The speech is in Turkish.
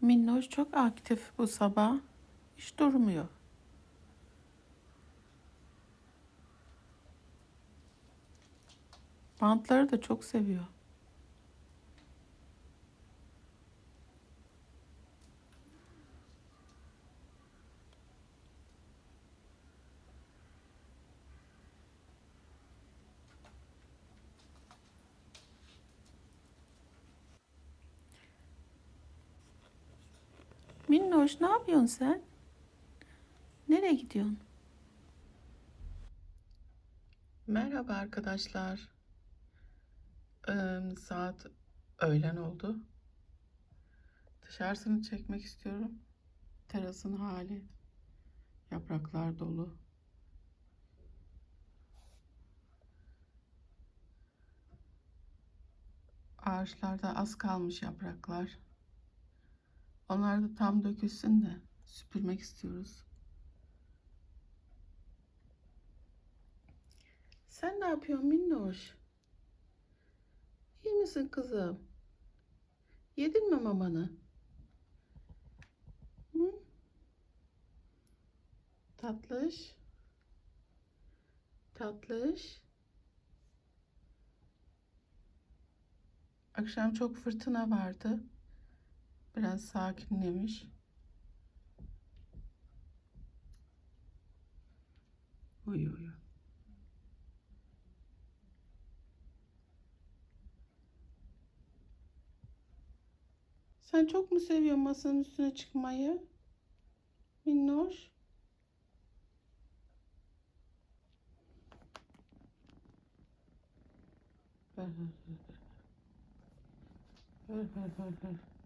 Minnoş çok aktif bu sabah. Hiç durmuyor. Bantları da çok seviyor. Minnoş ne yapıyorsun sen? Nereye gidiyorsun? Merhaba arkadaşlar. Ee, saat öğlen oldu. Dışarısını çekmek istiyorum. Terasın hali. Yapraklar dolu. Ağaçlarda az kalmış yapraklar. Onlar da tam dökülsün de süpürmek istiyoruz. Sen ne yapıyorsun Minnoş? İyi misin kızım? Yedin mi mamanı? Hı? Tatlış. Tatlış. Akşam çok fırtına vardı. Biraz sakinlemiş. Uyuyor. Sen çok mu seviyorsun masanın üstüne çıkmayı? Minnoş. Ver ver ver. ver. Ver ver ver ver.